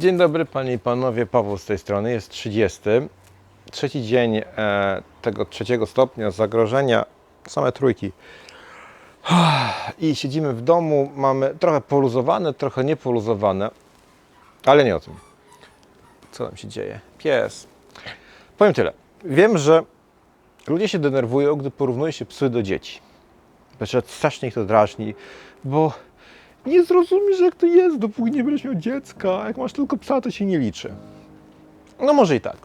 Dzień dobry Panie i Panowie, Paweł z tej strony, jest 30. Trzeci dzień e, tego trzeciego stopnia zagrożenia, same trójki. I siedzimy w domu, mamy trochę poluzowane, trochę niepoluzowane, ale nie o tym. Co tam się dzieje? Pies. Powiem tyle. Wiem, że ludzie się denerwują, gdy porównuje się psy do dzieci. Znaczy, strasznie ich to drażni, bo nie zrozumiesz, jak to jest, dopóki nie będziesz miał dziecka. Jak masz tylko psa, to się nie liczy. No może i tak.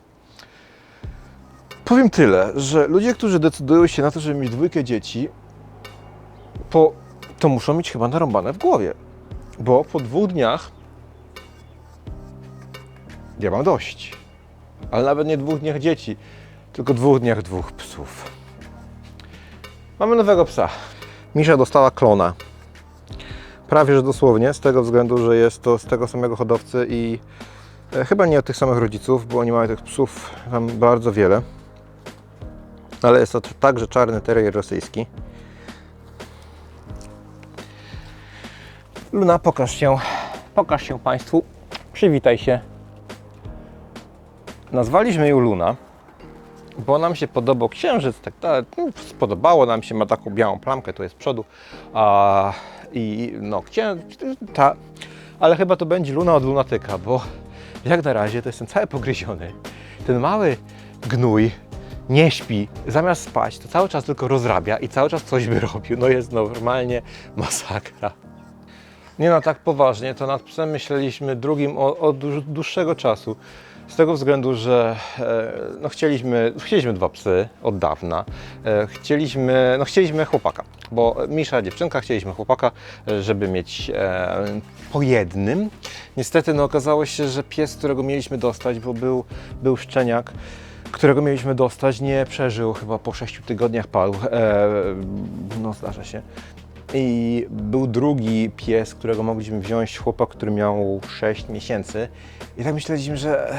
Powiem tyle, że ludzie, którzy decydują się na to, żeby mieć dwójkę dzieci, po, to muszą mieć chyba narąbane w głowie. Bo po dwóch dniach ja mam dość. Ale nawet nie dwóch dniach dzieci, tylko dwóch dniach dwóch psów. Mamy nowego psa. Misza dostała klona. Prawie że dosłownie, z tego względu, że jest to z tego samego hodowcy i e, chyba nie od tych samych rodziców, bo oni mają tych psów tam bardzo wiele. Ale jest to także czarny terrier rosyjski. Luna, pokaż się. Pokaż się Państwu. Przywitaj się. Nazwaliśmy ją Luna, bo nam się podobał księżyc, tak, no, spodobało nam się, ma taką białą plamkę, tu jest z przodu, a, i no, chciałem, ta, ale chyba to będzie Luna od lunatyka, bo jak na razie to jestem cały pogryziony. Ten mały gnój nie śpi, zamiast spać, to cały czas tylko rozrabia i cały czas coś by robił, no jest normalnie masakra. Nie no, tak poważnie, to nad psem myśleliśmy drugim od, od dłuż- dłuższego czasu. Z tego względu, że e, no, chcieliśmy, chcieliśmy dwa psy od dawna. E, chcieliśmy, no, chcieliśmy chłopaka, bo Misza dziewczynka, chcieliśmy chłopaka, żeby mieć e, po jednym. Niestety no, okazało się, że pies, którego mieliśmy dostać, bo był, był szczeniak, którego mieliśmy dostać, nie przeżył chyba po 6 tygodniach padł. E, no zdarza się. I był drugi pies, którego mogliśmy wziąć, chłopak, który miał 6 miesięcy. I tak myśleliśmy, że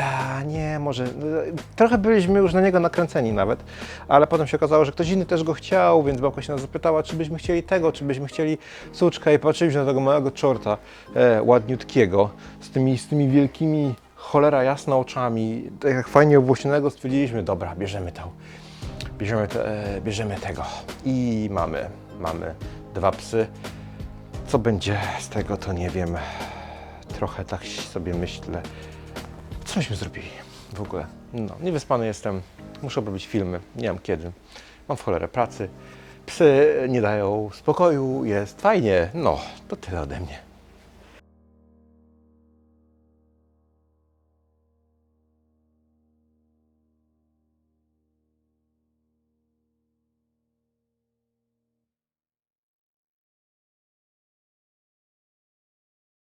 nie, może. no, Trochę byliśmy już na niego nakręceni nawet, ale potem się okazało, że ktoś inny też go chciał, więc babka się nas zapytała, czy byśmy chcieli tego, czy byśmy chcieli suczka. I patrzyliśmy na tego małego czorta, e, ładniutkiego, z tymi, z tymi wielkimi, cholera jasna oczami, tak jak fajnie obłośnionego, stwierdziliśmy, dobra, bierzemy to bierzemy, te, bierzemy tego i mamy, mamy dwa psy. Co będzie z tego, to nie wiem. Trochę tak sobie myślę. Cośmy zrobili w ogóle. No, niewyspany jestem, muszę robić filmy, nie mam kiedy. Mam w cholerę pracy. Psy nie dają spokoju, jest fajnie. No, to tyle ode mnie.